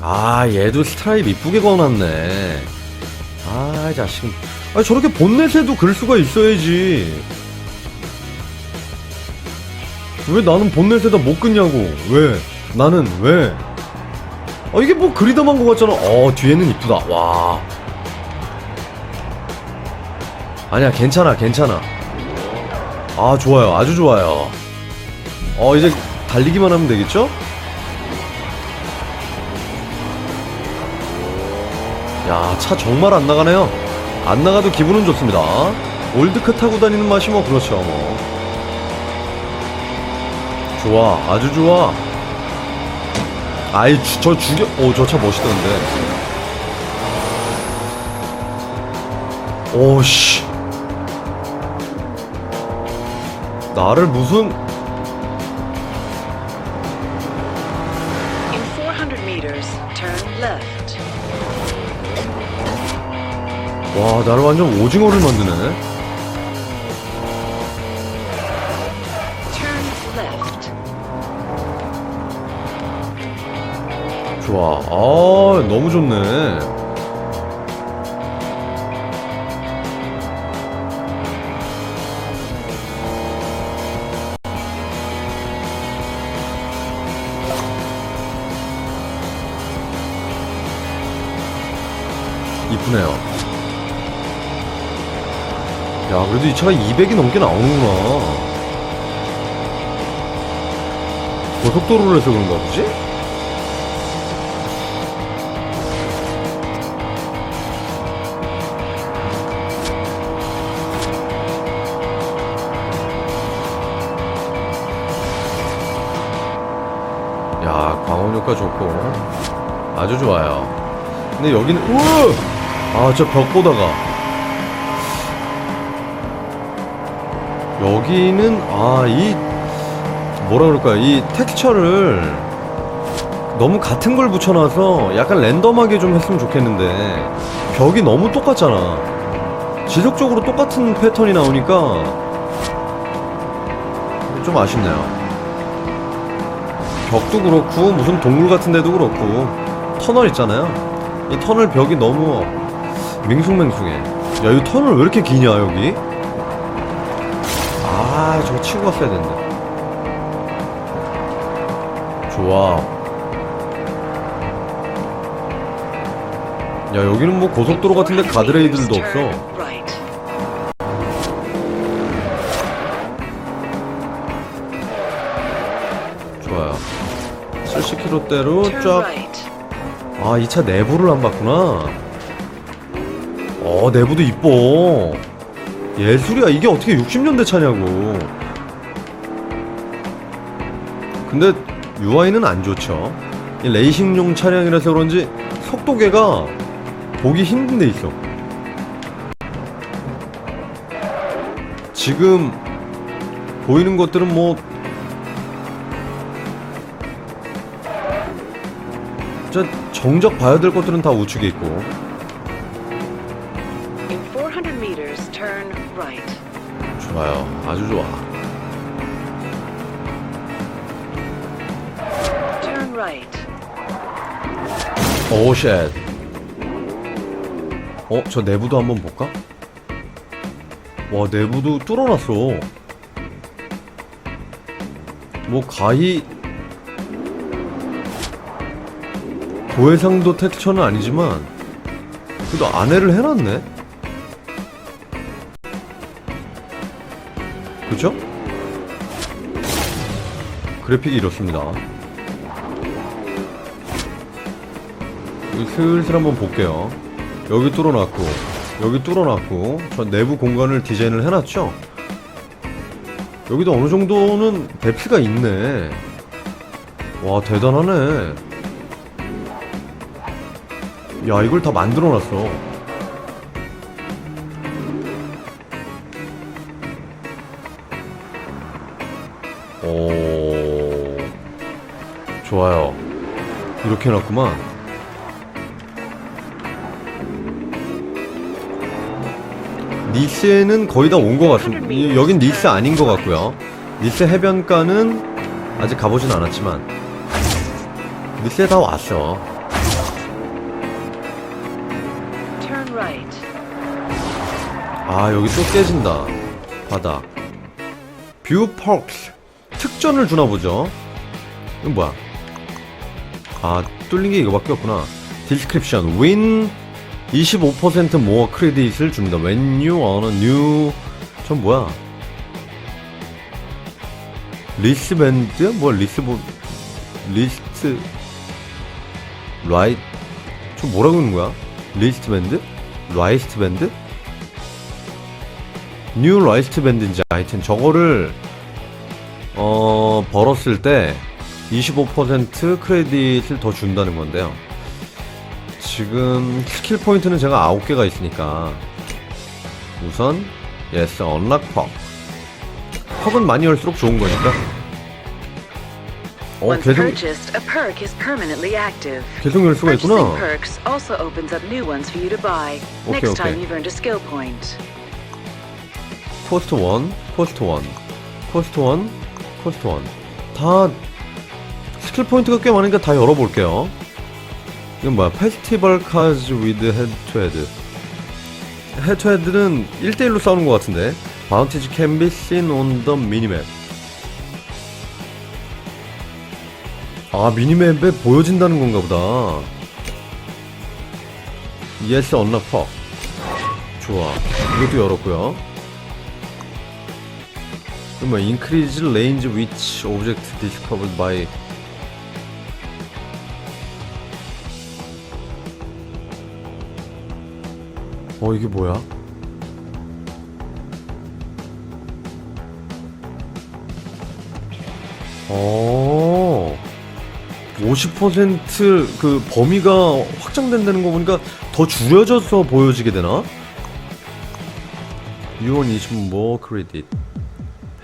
아, 얘도 스트라이프 이쁘게 걸어놨네. 아, 자식은. 아, 저렇게 본넷에도 글 수가 있어야지. 왜 나는 본넷에다 못 긋냐고. 왜? 나는 왜? 아, 이게 뭐 그리더만 것 같잖아. 어, 뒤에는 이쁘다. 와. 아니야, 괜찮아, 괜찮아. 아, 좋아요. 아주 좋아요. 어, 이제 달리기만 하면 되겠죠? 야, 차 정말 안 나가네요. 안 나가도 기분은 좋습니다. 올드카 타고 다니는 맛이 뭐 그렇죠, 뭐. 좋아, 아주 좋아. 아이, 주- 저 죽여, 오, 저 차 멋있던데. 오 씨. 나를 무슨, 와, 나를 완전 오징어를 만드네. 좋아. 아, 너무 좋네. 이쁘네요. 야, 그래도 이 차가 200이 넘게 나오는구나. 고속도로를 해서 그런가 보지? 야, 광원 효과 좋고 아주 좋아요. 근데 여기는 우와! 아, 저 벽 보다가 여기는 아, 이 뭐라 그럴까? 이 텍스처를 너무 같은 걸 붙여놔서 약간 랜덤하게 좀 했으면 좋겠는데 벽이 너무 똑같잖아. 지속적으로 똑같은 패턴이 나오니까 좀 아쉽네요. 벽도 그렇고 무슨 동굴 같은 데도 그렇고 터널 있잖아요. 이 터널 벽이 너무 밍숭맹숭해. 야, 이 터널 왜 이렇게 기냐, 여기? 아, 저거 치고 갔어야 됐네. 좋아. 야, 여기는 뭐 고속도로 같은데 400 가드레일들도 meters, 없어. 좋아요. 70km대로 Turn 쫙. right. 아, 이 차 내부를 안 봤구나. 어, 내부도 이뻐. 예술이야. 이게 어떻게 60년대 차냐고. 근데 UI는 안 좋죠. 이 레이싱용 차량이라서 그런지 속도계가 보기 힘든 데 있어. 지금 보이는 것들은 뭐 진짜 정작 봐야 될 것들은 다 우측에 있고 좋아요 아주 좋아 right. 오쉣 어? 저 내부도 한번 볼까? 와 내부도 뚫어놨어 뭐 가히 고해상도 텍스처는 아니지만 그래도 안에를 해놨네 그죠? 그래픽이 이렇습니다 슬슬 한번 볼게요. 여기 뚫어놨고, 여기 뚫어놨고, 저 내부 공간을 디자인을 해놨죠? 여기도 어느 정도는 데프가 있네. 와, 대단하네. 야, 이걸 다 만들어놨어. 좋아요. 이렇게 해놨구만. 니스에는 거의 다 온 것 같습니다. 여긴 니스 아닌 것 같고요. 니스 해변가는 아직 가보진 않았지만 니스에 다 왔어. 아 여기 또 깨진다. 바닥. 뷰 펄스 특전을 주나 보죠. 이건 뭐야? 아 뚫린 게 이거밖에 없구나 디스크립션 win 25% more 크레딧을 줍니다 when you on a new 전 뭐야 리스밴드야? 뭐야 리스보 리스트 라이 저 뭐라고 하는 거야? 리스트 밴드? 라이스트 밴드? 뉴 라이스트 밴드인지 하여튼 저거를 어 벌었을 때 25% 크레딧을 더 준다는 건데요. 지금 스킬 포인트는 제가 9개가 있으니까 우선 yes unlock perk 퍽은 많이 열수록 좋은 거니까 어 계속. 계속 열 수가 있구나 skill point. 코스트 1 코스트 1 코스트 1 코스트 1다 스킬 포인트가 꽤 많으니까 다 열어볼게요. 이건 뭐야? 페스티벌 카즈 위드 헤드 투 헤드. 헤드 투 헤드는 1대1로 싸우는 것 같은데. 바운티즈 on the minimap 아 미니맵에 보여진다는 건가 보다. Yes unlock perk 좋아. 이것도 열었고요. 뭐 increase range which by 어 이게 뭐야? 어. 50%그 범위가 확장된다는 거 보니까 더 줄여져서 보여지게 되나? 유언 25 크레딧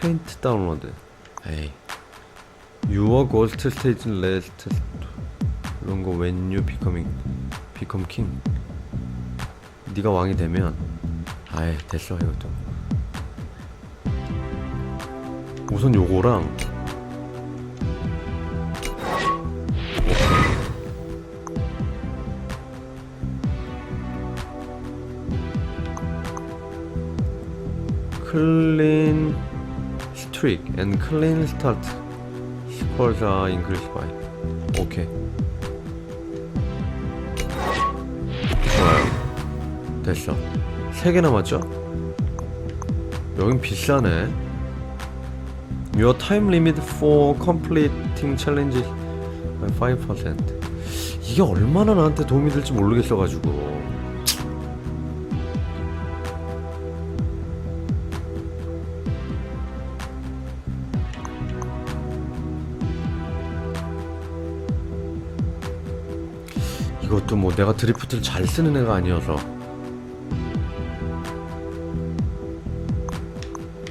페인트 다운로드 에이 Your ghost stage last 이런 거 when you becoming become king 네가 왕이 되면 아이 됐어 이것도 우선 요거랑 클린 스트릭 clean start scores are increased by 오케이 됐어. 세개 남았죠? 여긴 비싸네. Your time limit for completing challenges by 5% 이게 얼마나 나한테 도움이 될지 모르겠어가지고. 이것도 뭐 내가 드리프트를 잘 쓰는 애가 아니어서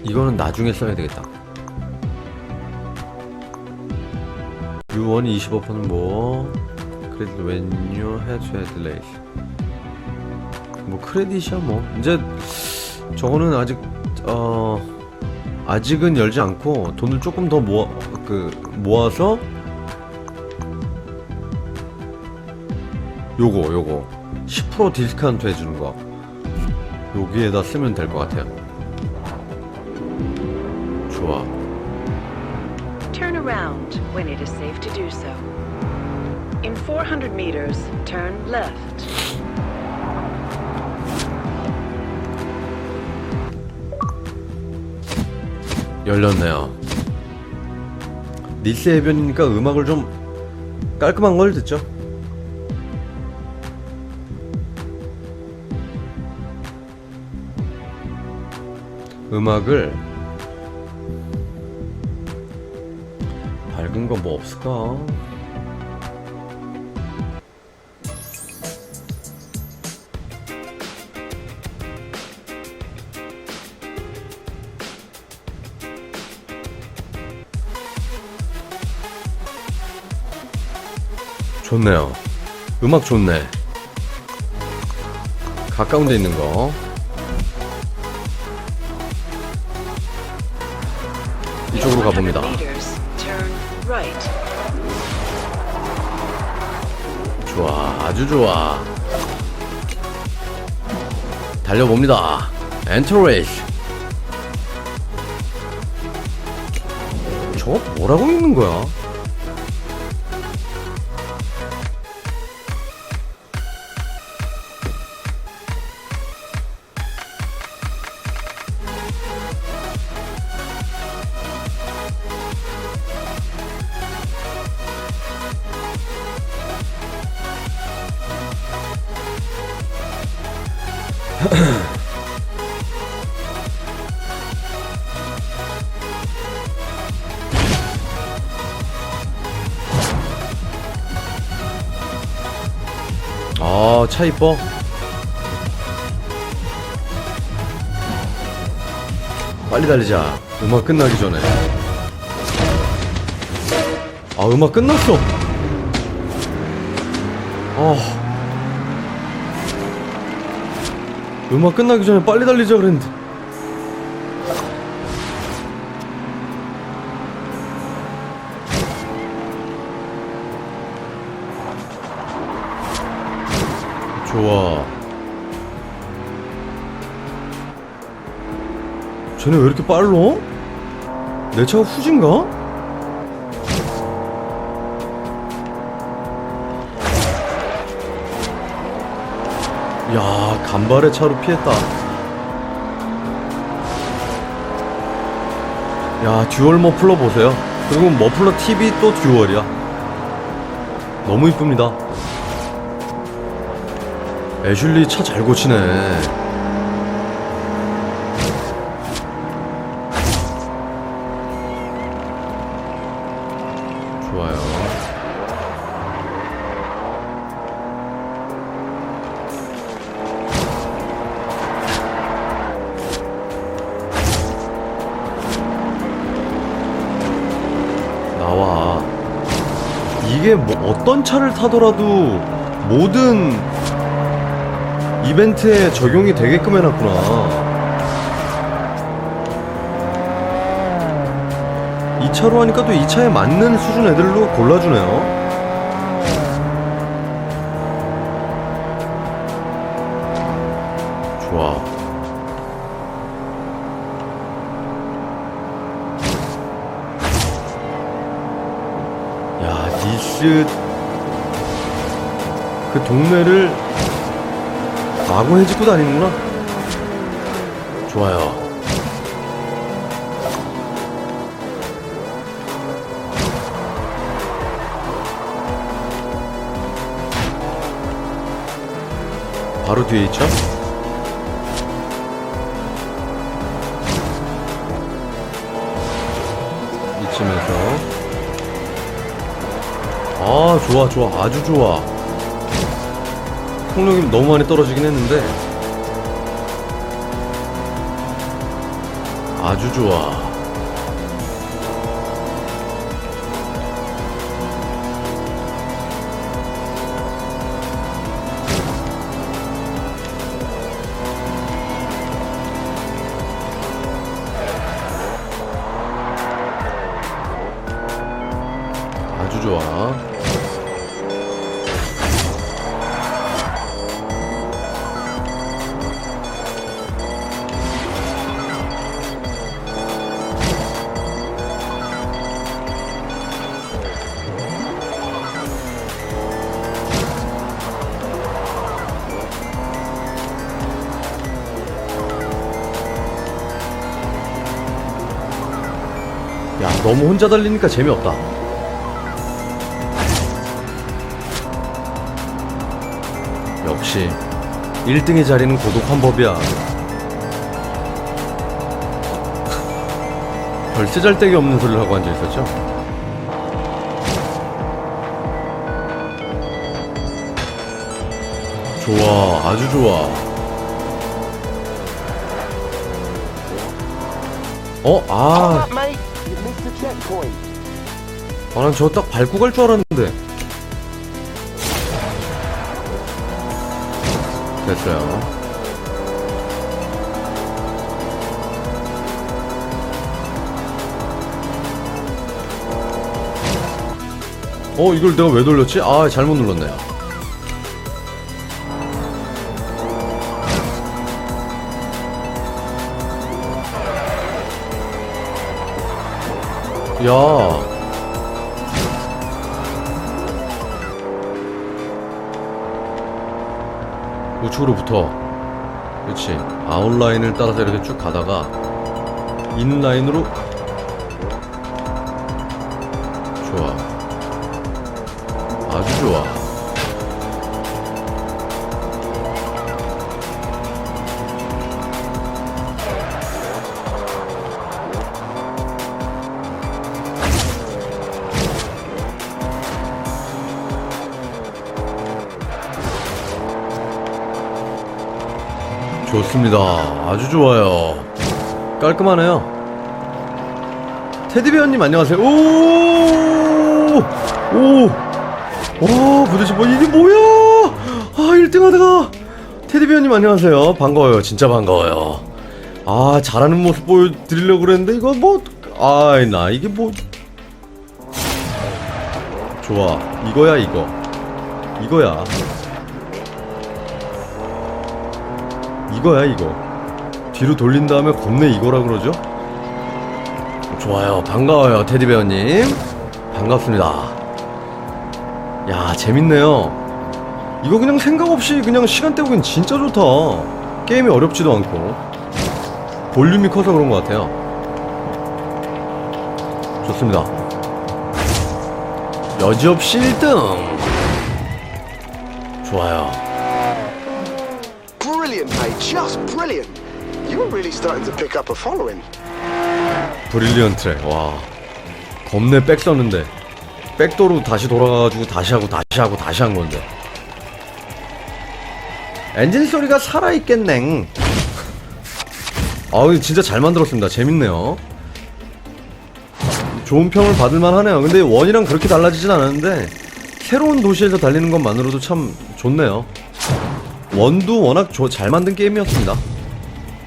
이거는 나중에 써야 되겠다. 유원 25%는 뭐? 크레딧 웬유 헤드 헤드 레이스 뭐 크레딧이야 뭐. 이제 저거는 아직 어 아직은 열지 않고 돈을 조금 더 모아 그 모아서 요거 요거. 10% 디스카운트 해주는 거. 여기에다 쓰면 될 것 같아요 좋아 Turn around when it is safe to do so. In 400 meters, turn left. 열렸네요 니스 해변이니까 음악을 좀 깔끔한 걸 듣죠 음악을 밝은 거 뭐 없을까? 좋네요. 음악 좋네. 가까운 데 있는 거. 이쪽으로 가봅니다. 아, 아주 좋아. 달려봅니다. 엔터레이스 저거 뭐라고 읽는 거야? 아, 차 이뻐. 빨리 달리자. 음악 끝나기 전에. 아, 음악 끝났어. 아. 음악 끝나기 전에 빨리 달리자 그랬는데. 좋아. 쟤네 왜 이렇게 빨라? 내 차가 후진가? 야, 간발의 차로 피했다. 야, 듀얼 머플러 보세요. 그리고 머플러 TV 또 듀얼이야. 너무 이쁩니다. 애슐리 차 잘 고치네. 좋아요. 나와. 이게 뭐 어떤 차를 타더라도 모든 이벤트에 적용이 되게끔 해놨구나. 이 차로 하니까 또 이 차에 맞는 수준 애들로 골라주네요. 좋아. 야, 니스 그 동네를 마구 해집고 다니는구나. 좋아요. 바로 뒤에 있죠? 이쯤에서 아 좋아 좋아 아주 좋아 폭력이 너무 많이 떨어지긴 했는데 아주 좋아. 아주 좋아 너무 혼자 달리니까 재미없다. 역시 1등의 자리는 고독한 법이야. 별 쓰잘데기 없는 소리를 하고 앉아 있었죠? 좋아 아주 좋아. 어? 아 아, 난저딱 밟고 갈 줄 알았는데. 됐어요. 어, 이걸 내가 왜 돌렸지? 아, 잘못 눌렀네요. 야. 우측으로 붙어. 그렇지. 아웃라인을 따라서 이렇게 쭉 가다가 인라인으로 좋습니다. 아주 좋아요. 깔끔하네요. 테디베어님 안녕하세요. 오! 오! 오, 부대시 뭐 이게 뭐야? 아, 1등 하다가 테디베어님 안녕하세요. 반가워요. 진짜 반가워요. 아, 잘하는 모습 보여드리려고 그랬는데 이거 뭐 아이 나 이게 뭐 좋아. 이거야 이거. 이거야. 이거야 이거. 뒤로 돌린 다음에 겁내 이거라 그러죠? 좋아요. 반가워요 테디베어님. 반갑습니다. 야 재밌네요. 이거 그냥 생각 없이 그냥 시간 때우기엔 진짜 좋다. 게임이 어렵지도 않고. 볼륨이 커서 그런 것 같아요. 좋습니다. 여지없이 1등. 좋아요. Just brilliant. You're really starting to pick up a following. 브릴리언 트랙 와 겁내 백 썼는데. 백도로 다시 돌아가가지고 다시 하고 다시 하고 다시 한 건데. 엔진 소리가 살아있겠넹 아우 진짜 잘 만들었습니다. 재밌네요. 좋은 평을 받을만 하네요. 근데 원이랑 그렇게 달라지진 않았는데 새로운 도시에서 달리는 것만으로도 참 좋네요 원도 워낙 조- 잘 만든 게임이었습니다.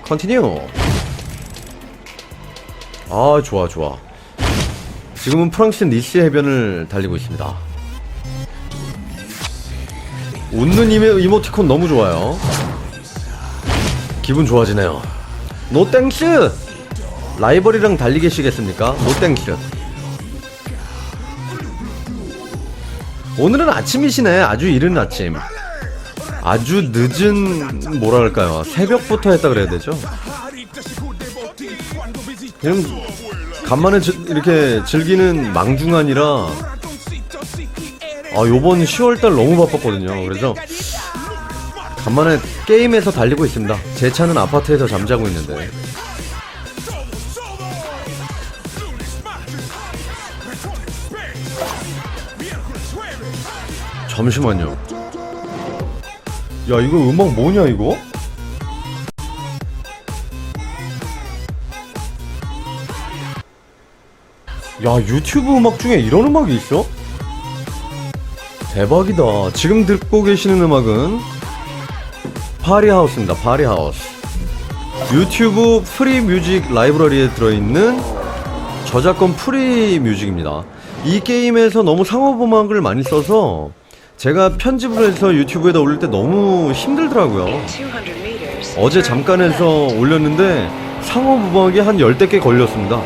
컨티뉴 아 좋아 좋아. 지금은 프랑스 니스 해변을 달리고 있습니다. 웃는 이메, 이모티콘 너무 좋아요. 기분 좋아지네요. 노땡스 라이벌이랑 달리 계시겠습니까? 노땡스 오늘은 아침이시네. 아주 이른 아침 아주 늦은 뭐라 할까요? 새벽부터 했다 그래야 되죠? 그냥 간만에 즈- 이렇게 즐기는 망중아니라 아 요번 10월달 너무 바빴거든요. 그래서 간만에 게임에서 달리고 있습니다. 제 차는 아파트에서 잠자고 있는데. 잠시만요 야 이거 음악 뭐냐 이거? 야 유튜브 음악 중에 이런 음악이 있어? 대박이다 지금 듣고 계시는 음악은 파리하우스입니다 파리하우스 유튜브 프리 뮤직 라이브러리에 들어있는 저작권 프리 뮤직입니다 이 게임에서 너무 상업 음악을 많이 써서 제가 편집을 해서 유튜브에다 올릴 때 너무 힘들더라고요 200 meters. 어제 잠깐 해서. 올렸는데 상업음악이 한 열댓 개 걸렸습니다.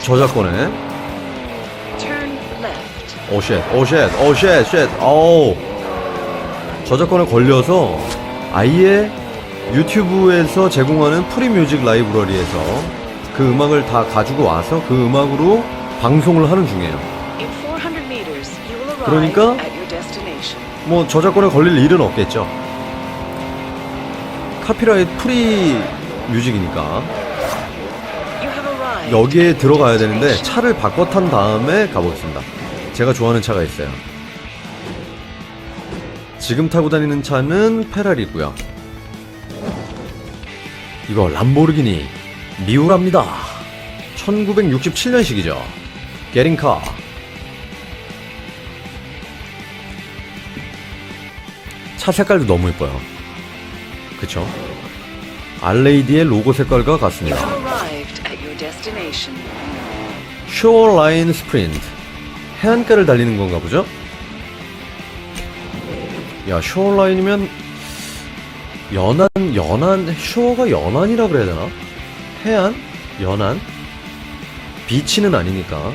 저작권에. 오쉣 오쉣 오쉣 쉣 어우 저작권에 걸려서 아예 유튜브에서 제공하는 프리뮤직 라이브러리에서 그 음악을 다 가지고 와서 그 음악으로 방송을 하는 중이에요 그러니까. 뭐 저작권에 걸릴 일은 없겠죠 카피라이트 프리 뮤직이니까. 여기에 들어가야 되는데. 차를 바꿔 탄 다음에 가보겠습니다. 제가 좋아하는 차가 있어요. 지금 타고 다니는 차는 페라리고요. 이거 람보르기니 미우랍니다. 1967년식이죠. 게링카. 차 색깔도 너무 예뻐요. 그쵸? 알레이디의 로고 색깔과 같습니다. 쇼어라인 스프린트 해안가를 달리는 건가 보죠? 야 쇼어라인이면 연안 연안 쇼어가 연안이라 그래야 되나? 해안? 연안? 비치는 아니니까